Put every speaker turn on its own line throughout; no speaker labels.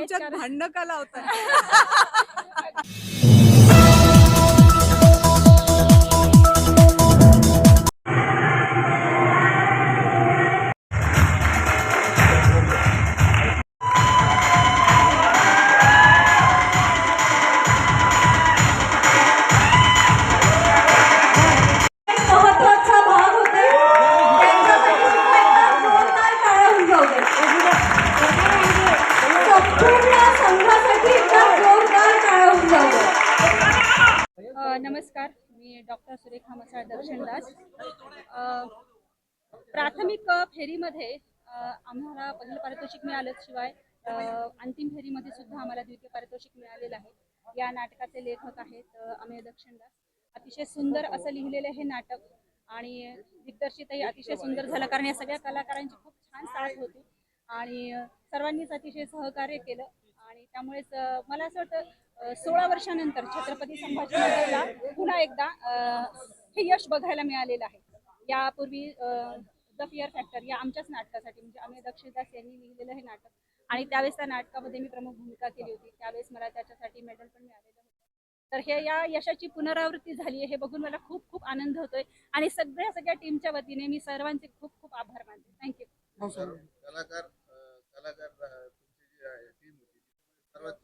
आमच्यात. भांडणं का लावताय
नमस्कार मी डॉक्टर सुरेखा मसाळ दर्शनदास प्राथमिक फेरीमध्ये आम्हाला पहिलं पारितोषिक मिळालंच शिवाय अंतिम फेरीमध्ये सुद्धा आम्हाला द्वितीय पारितोषिक मिळालेलं आहे. या नाटकाचे लेखक आहेत अमेय दक्षिणदास अतिशय सुंदर असं लिहिलेलं हे नाटक आणि दिग्दर्शितही अतिशय सुंदर झालं कारण या सगळ्या कलाकारांची खूप छान साथ होती. आणि सर्वांनीच अतिशय सहकार्य केलं आणि त्यामुळेच मला असं वाटतं सोळा वर्षानंतर छत्रपती संभाजीनगरला पुन्हा एकदा हे यश बघायला मिळालेलं आहे. यापूर्वी द फिअर फॅक्टर या आमच्याच नाटकासाठी म्हणजे अमेय दक्षिणदास यांनी लिहिलेलं हे नाटक. आणि त्यावेळेस त्या नाटकामध्ये मी प्रमुख भूमिका केली होती. त्यावेळेस मला त्याच्यासाठी मेडल पण मिळालेलं होतं. तर हे या यशाची पुनरावृत्ती झाली आहे हे बघून मला खूप खूप आनंद होतोय. आणि सगळ्या सगळ्या टीमच्या वतीने मी सर्वांचे खूप खूप आभार मानते. थँक्यू
हो, कलाकार कलाकार अं, तुमची जी टीम होती सर्वात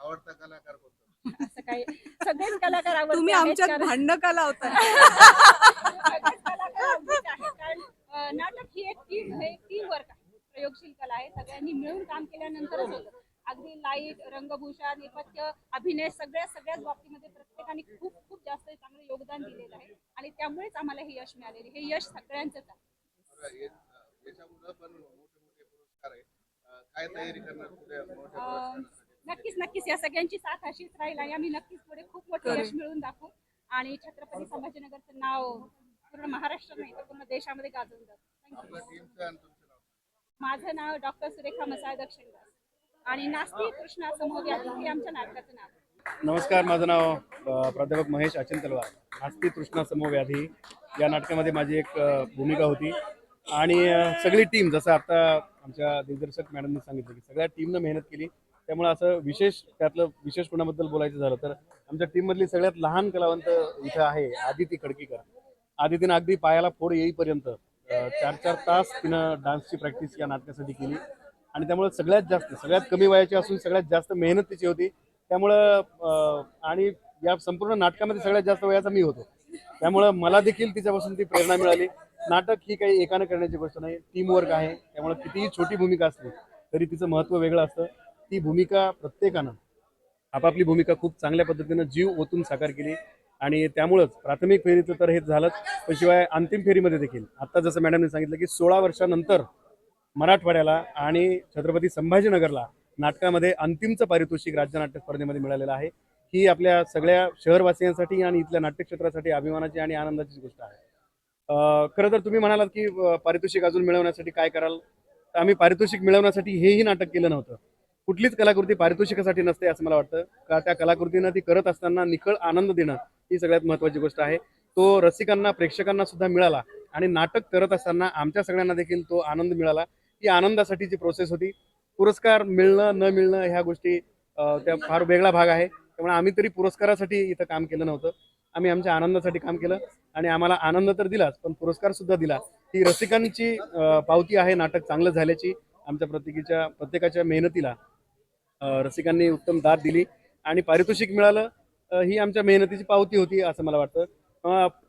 आवडता कलाकार कोणता?
असं काही सगळेच कलाकार आवडते
तुम्ही
आहेत
आमच्यात
कारण-
भांडणं का लावताय?
सगळेच कलाकार आवडीचे आहेत. कारण अं, नाटक ही एक टीम एक टीम वर्क आहे. प्रयोगशील कला आहे. सगळ्यांनी मिळून काम केल्यानंतरच होतं. अगदी लाइट रंगभूषा नेपथ्य अभिनय सगळ्या सगळ्याच बाबतीमध्ये प्रत्येकाने खूप खूप जास्त चांगलं योगदान दिलेलं आहे. आणि त्यामुळेच आम्हाला हे यश मिळालेले हे यश सगळ्यांचंच आहे.
बरं, हे, अं, याच्यामुळं पण मोठे मोठे पुरस्कार आहे अं, काय तयारी करणार पुढे? मोठ्या
अं,
पुरस्कारासाठी
नक्कीच नक्कीच. या सगळ्यांची साथ अशीच राहील आणि आम्ही नक्कीच पुढे खूप मोठं यश मिळवून दाखवू. आणि छत्रपती संभाजीनगरचं नाव पूर्ण महाराष्ट्र नाही तर पूर्ण देशामध्ये गाजवून जातं माझं नाव डॉक्टर सुरेखा मसाळ दक्षिणदास आणि नास्ती कृष्णा समोर हे आमच्या नाटकाचं नाव.
नमस्कार माझं नाव प्राध्यापक महेश अचिन तलवार नास्ती तृष्णा समव्याधी या नाटकामध्ये माझी एक भूमिका होती. आणि सगळी टीम जसं आता आमच्या दिग्दर्शक मॅडमनी सांगितलं की सगळ्या टीमनं मेहनत केली. त्यामुळे असं विशेष त्यातलं विशेष कोणाबद्दल बोलायचं झालं तर आमच्या टीममधली सगळ्यात लहान कलावंत इथं आहे आदिती खडकीकर आदितीनं अगदी पायाला फोड येईपर्यंत चार चार तास तिनं डान्सची प्रॅक्टिस या नाटकासाठी केली. आणि त्यामुळे सगळ्यात जास्त सगळ्यात कमी वयाची असून सगळ्यात जास्त मेहनत तिची होती. त्यामुळं आणि या संपूर्ण नाटकामध्ये सगळ्यात जास्त वयाचा मी होतो. त्यामुळं मला देखील तिच्यापासून ती प्रेरणा मिळाली. नाटक ही काही एकानं करण्याची गोष्ट नाही टीमवर्क आहे. त्यामुळे कितीही छोटी भूमिका असली तरी तिचं महत्त्व वेगळं असतं. ती भूमिका प्रत्येकानं आपापली भूमिका खूप चांगल्या पद्धतीनं जीव ओतून साकार केली. आणि त्यामुळंच प्राथमिक फेरीचं तर हे झालंच पण शिवाय अंतिम फेरीमध्ये देखील. आत्ता जसं मॅडमने सांगितलं की सोळा वर्षानंतर मराठवाड्याला आणि छत्रपती संभाजीनगरला नाटकामध्ये अंतिमचं पारितोषिक राज्य नाट्य स्पर्धेमध्ये मिळालेलं आहे. ही आपल्या सगळ्या शहरवासियांसाठी आणि इथल्या नाट्यक्षेत्रासाठी अभिमानाची आणि आनंदाची गोष्ट आहे. खरं तर तुम्ही म्हणालात की पारितोषिक अजून मिळवण्यासाठी काय कराल? तर आम्ही पारितोषिक मिळवण्यासाठी हेही नाटक केलं नव्हतं. कुठलीच कलाकृती पारितोषिकासाठी नसते असं मला वाटतं. का त्या कलाकृतीनं ती करत असताना निखळ आनंद देणं ही सगळ्यात महत्त्वाची गोष्ट आहे. तो रसिकांना प्रेक्षकांना सुद्धा मिळाला आणि नाटक करत असताना आमच्या सगळ्यांना देखील तो आनंद मिळाला. ही आनंदासाठीची प्रोसेस होती पुरस्कार मिळणं न मिळणं ह्या गोष्टी त्या फार वेगळा भाग आहे. त्यामुळे आम्ही तरी पुरस्कारासाठी इथं काम केलं नव्हतं. आम्ही आमच्या आनंदासाठी काम केलं आणि आम्हाला आनंद तर दिलाच पण पुरस्कार सुद्धा दिला. ही रसिकांची पावती आहे नाटक चांगलं झाल्याची आमच्या प्रत्येकीच्या प्रत्येकाच्या मेहनतीला. रसिकांनी उत्तम दाद दिली आणि पारितोषिक मिळालं. ही आमच्या मेहनतीची पावती होती असं मला वाटतं.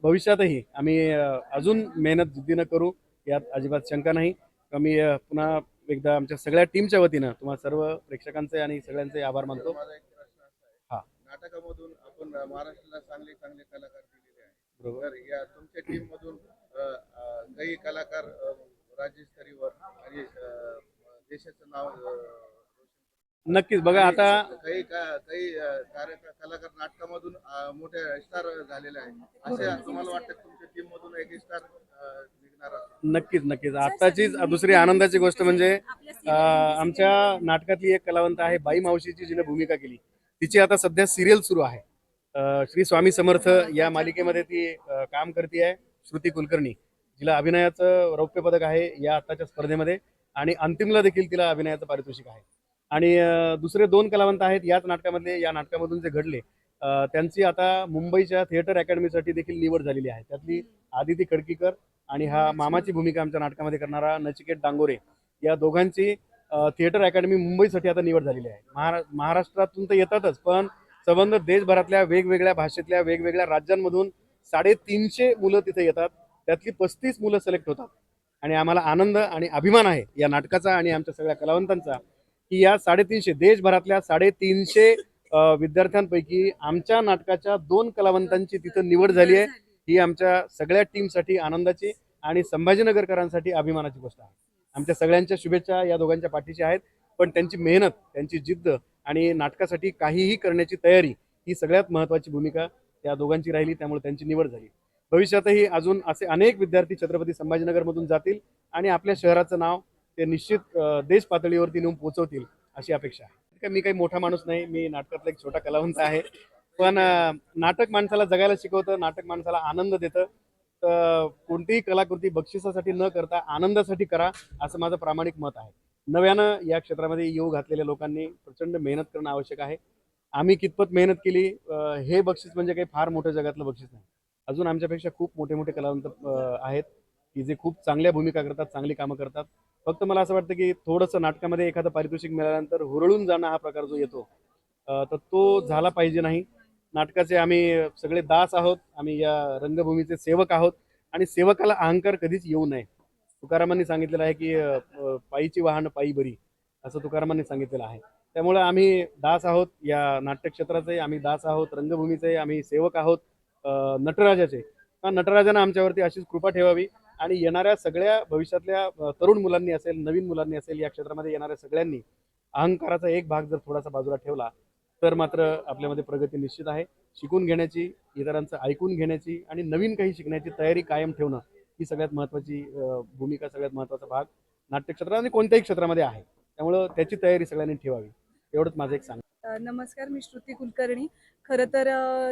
भविष्यातही आम्ही अजून मेहनत जिद्दीनं करू यात अजिबात शंका नाही. अं, पुन्हा एकदा आमच्या सगळ्या टीमच्या वतीनं तुम्हाला सर्व प्रेक्षकांचे आणि सगळ्यांचे आभार मानतो. हा.
नाटकामधून आपण महाराष्ट्राला चांगले चांगले कलाकार दिलेले आहेत.
बरोबर.
या तुमच्या टीम मधून काही कलाकार राज्यस्तरीवर आणि देशाचं नाव
नक्कीच. बघा आता
काही काही कलाकार नाटकामधून मोठे स्टार झालेले आहेत. असे तुम्हाला वाटतं तुमच्या टीम मधून एक स्टार निघणार?
नक्कीच नक्कीच. आत्ताचीच दुसरी आनंदाची गोष्ट म्हणजे आमच्या नाटकातली एक कलावंत आहे बाई मावशीची जिने भूमिका केली. तिची आता सध्या सिरियल सुरू आहे. श्री स्वामी समर्थ या मालिकेमध्ये ती काम करते आहे श्रुती कुलकर्णी. जिला अभिनयाचं रौप्य पदक आहे या आत्ताच्या स्पर्धेमध्ये. आणि अंतिमला देखील तिला अभिनयाचं पारितोषिक आहे. आणि दुसरे दोन कलावंत आहेत याच नाटकामधले या नाटकामधून जे घडले त्यांची आता मुंबईच्या थिएटर अकॅडमीसाठी देखील निवड झालेली आहे. त्यातली आदिती खडकीकर आणि हा मामाची भूमिका आमच्या नाटकामध्ये करणारा नचिकेत डांगोरे या दोघांची थिएटर अकॅडमी मुंबईसाठी आता निवड झालेली आहे. महारा महाराष्ट्रातून तर येतातच पण संबंध देशभरातल्या वेगवेगळ्या भाषेतल्या वेगवेगळ्या राज्यांमधून साडेतीनशे मुलं तिथे येतात. त्यातली पस्तीस मुलं सिलेक्ट होतात. आणि आम्हाला आनंद आणि अभिमान आहे या नाटकाचा आणि आमच्या सगळ्या कलावंतांचा. की या साडेतीनशे देशभरातल्या साडेतीनशे विद्यार्थ्यांपैकी आमच्या नाटकाच्या दोन कलावंतांची तिथं निवड झाली आहे. ही आमच्या सगळ्या टीमसाठी आनंदाची आणि संभाजीनगरकरांसाठी अभिमानाची गोष्ट आहे. आमच्या सगळ्यांच्या शुभेच्छा या दोघांच्या पाठीशी आहेत. पण त्यांची मेहनत त्यांची जिद्द आणि नाटकासाठी काहीही करण्याची तयारी ही सगळ्यात महत्त्वाची भूमिका त्या दोघांची राहिली. त्यामुळे त्यांची निवड झाली. भविष्यातही अजून असे अनेक विद्यार्थी छत्रपती संभाजीनगरमधून जातील आणि आपल्या शहराचं नाव ते निश्चित देश पातळीवरती नेऊन पोहोचवतील अशी अपेक्षा आहे. मी काही मोठा माणूस नाही मी नाटकातला एक छोटा कलावंत आहे. पण नाटक माणसाला जगायला शिकवतं नाटक माणसाला आनंद देतं. तर कोणतीही कलाकृती बक्षिसासाठी न करता आनंदासाठी करा असं माझं प्रामाणिक मत आहे. नव्यानं या क्षेत्रामध्ये येऊ घातलेल्या लोकांनी प्रचंड मेहनत करणं आवश्यक आहे. आम्ही कितपत मेहनत केली हे बक्षीस म्हणजे काही फार मोठं जगातलं बक्षीस नाही. अजून आमच्यापेक्षा खूप मोठे मोठे कलावंत आहेत की जे खूप चांगल्या भूमिका करतात चांगली कामं करतात. फक्त मला असं वाटतं की थोडंसं नाटकामध्ये एखादं पारितोषिक मिळाल्यानंतर हुरळून जाणं हा प्रकार जो येतो तर तो झाला पाहिजे नाही. नाटकाचे आम्ही सगळे दास आहोत आम्ही या रंगभूमीचे सेवक आहोत आणि सेवकाला अहंकार कधीच येऊ नये. तुकारामांनी सांगितलेलं आहे की पायीची वाहन पायी बरी असं तुकारामांनी सांगितलेलं आहे. त्यामुळे आम्ही दास आहोत या नाट्यक्षेत्राचे आम्ही दास आहोत रंगभूमीचे आम्ही सेवक आहोत नटराजाचे. नटराजानं आमच्यावरती अशीच कृपा ठेवावी? आणि येणाऱ्या सगळ्या भविष्यातल्या तरुण मुलांनी असेल नवीन मुलांनी असेल या क्षेत्रामध्ये येणाऱ्या सगळ्यांनी अहंकाराचा एक भाग जर थोडासा बाजूला ठेवला तर मात्र आपल्यामध्ये प्रगती निश्चित आहे. शिकून घेण्याची इतरांचं ऐकून घेण्याची आणि नवीन काही शिकण्याची तयारी कायम ठेवणं ही सगळ्यात महत्त्वाची भूमिका सगळ्यात महत्त्वाचा भाग नाट्यक्षेत्रात आणि कोणत्याही क्षेत्रामध्ये आहे. त्यामुळं त्याची तयारी सगळ्यांनी ठेवावी. एवढंच माझं एक सांग
नमस्कार मी श्रुती कुलकर्णी. खरं तर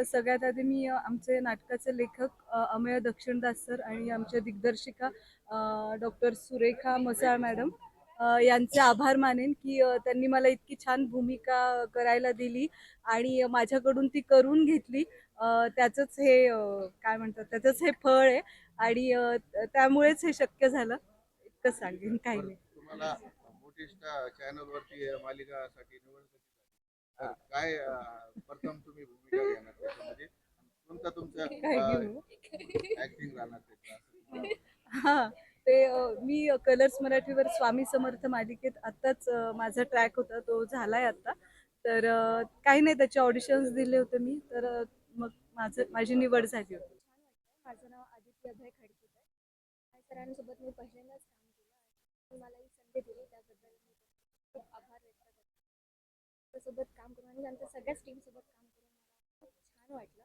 सगळ्यात आधी मी आमचे नाटकाचे लेखक अमय अमेय दक्षिणदास सर आणि आमच्या दिग्दर्शिका डॉक्टर सुरेखा मसाळ मॅडम यांचे आभार मानेन की त्यांनी मला इतकी छान भूमिका करायला दिली आणि माझ्याकडून ती करून घेतली. त्याचंच हे काय म्हणतात त्याचंच हे फळ आहे आणि त्यामुळेच हे शक्य झालं. इतकं सांगेन काही नाही.
तर काय अं, प्रथम तुम्ही भूमिका घेणार त्याच्यामध्ये कोणता तुमचा ऍक्टिंग राहणार त्याचा?
हा ते अ, मी कलर्स मराठीवर स्वामी समर्थ मालिकेत आत्ताच अ, माझा ट्रॅक होता तो झालाय आता तर अ, काही नाही त्याचे ऑडिशन्स दिले होते मी तर अ, मग माझं माझी निवड झाली होती.
माझं नाव आदित्य अभय खडकेकर या सरांसोबत मी पहिल्यांदाच काम केलं आणि मला ही संधी दिली त्याबद्दल मी खूप आभार त्यांच्यासोबत काम करून आणि त्यांच्या सगळ्याच टीमसोबत काम करून मला छान वाटलं.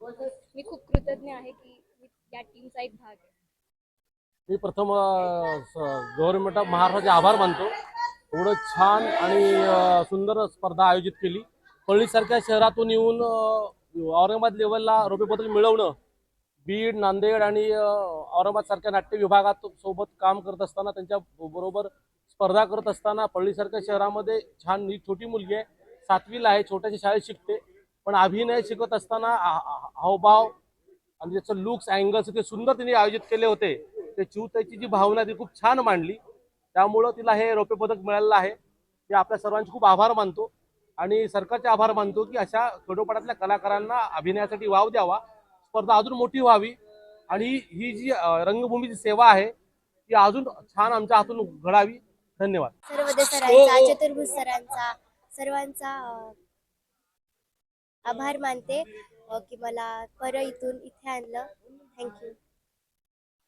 आणि मी खूप कृतज्ञ आहे की मी या टीमचा एक भाग आहे.
मी प्रथम गव्हर्नमेंट ऑफ महाराष्ट्राचे आभार मानतो. एवढं छान आणि सुंदर स्पर्धा आयोजित केली. पळणीसारख्या शहरातून येऊन औरंगाबाद लेवलला रौप्य पदक मिळवणं बीड नांदेड आणि औरंगाबाद सारख्या नाट्य विभागात सोबत काम करत असताना त्यांच्या बरोबर स्पर्धा करत असताना पळणीसारख्या शहरामध्ये छान ही छोटी मुलगी आहे. सातवीला आहे छोट्याशा शाळेत शिकते. पण अभिनय शिकत असताना हावभाव आणि त्याचं लुक्स अँगल्स ते सुंदर तिने आयोजित केले होते. ते चिवताईची जी भावना ती खूप छान मांडली. त्यामुळं तिला हे रौप्य पदक मिळालेलं आहे. ते आपल्या सर्वांचे खूप आभार मानतो आणि सरकारचे आभार मानतो की अशा खेडोपाड्यातल्या कलाकारांना अभिनयासाठी वाव द्यावा स्पर्धा अजून मोठी व्हावी आणि ही जी रंगभूमीची सेवा आहे ती अजून छान आमच्या हातून घडावी. धन्यवाद.
सर्वोदय सरांचा चतुर्भुज सरांचा सर्वांचा अ, आभार मानते. अ, की मला परत इथून इथे आणलं. थँक्यू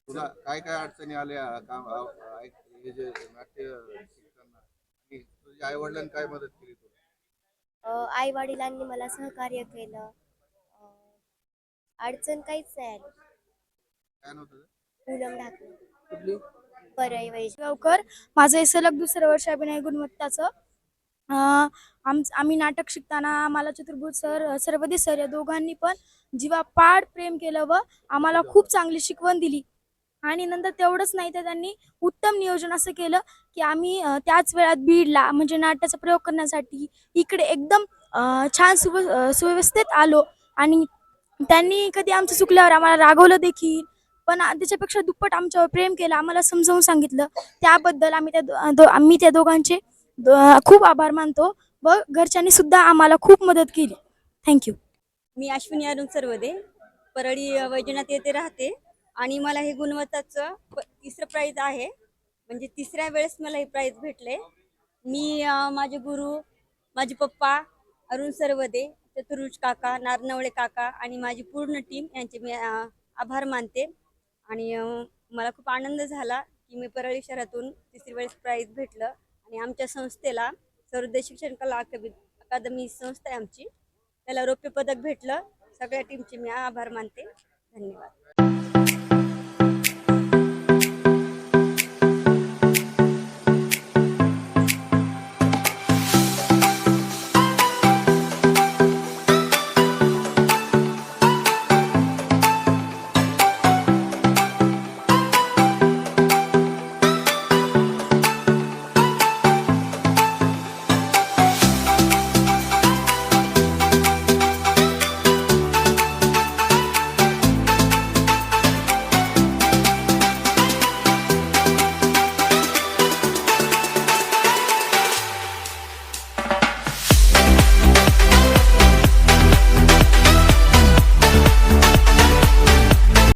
तुला काय काय अडचणी आल्या? काम ऐक- हे जे नाट्य शिकताना आणि तुझ्या आई वडिलांनी काय मदत केली तुला?
आई वडिलांनी मला सहकार्य केलं. अ, अडचण काहीच नाही आली.
काय नव्हतं?
पूनम ढाकणे. वैज
गावकर माझं हे सलग दुसरं वर्ष अभिनय गुणवत्ताचं. अं, आम आम्ही नाटक शिकताना आम्हाला चतुर्भुज सर सर्वदी सर या दोघांनी पण जीवापाड प्रेम केलं व आम्हाला खूप चांगली शिकवण दिली. आणि नंतर तेवढंच नाही तर त्यांनी उत्तम नियोजन असं केलं की आम्ही त्याच वेळात बीडला म्हणजे नाट्याचा प्रयोग करण्यासाठी इकडे एकदम छान सुव सुव्यवस्थेत आलो. आणि त्यांनी कधी आमचं चुकल्यावर आम्हाला रागवलं देखील. पण त्याच्यापेक्षा दुप्पट आमच्यावर प्रेम केलं आम्हाला समजावून सांगितलं. त्याबद्दल आम्ही त्या दो- दो- आम्ही त्या दोघांचे दो- खूप आभार मानतो. व घरच्यांनी सुद्धा आम्हाला खूप मदत केली. थँक्यू
मी अश्विनी अरुण सर्वदे परळी वैजनाथ येथे राहते. आणि मला हे गुणवत्ताचं प- तिसरं प्राईज आहे. म्हणजे तिसऱ्या वेळेस मला हे प्राईज भेटले. मी माझे गुरु माझे पप्पा अरुण सर्वदे चतुर्भुज काका नारनवळे काका आणि माझी पूर्ण टीम यांचे मी आभार मानते. आणि मला खूप आनंद झाला की मी परळी शहरातून तिसरी वेळेस प्राईज भेटलं आणि आमच्या संस्थेला सर्वोदय शिक्षण कला अकादमी अकादमी संस्था आहे आमची. त्याला रौप्य पदक भेटलं. सगळ्या टीमचे मी आभार मानते. धन्यवाद.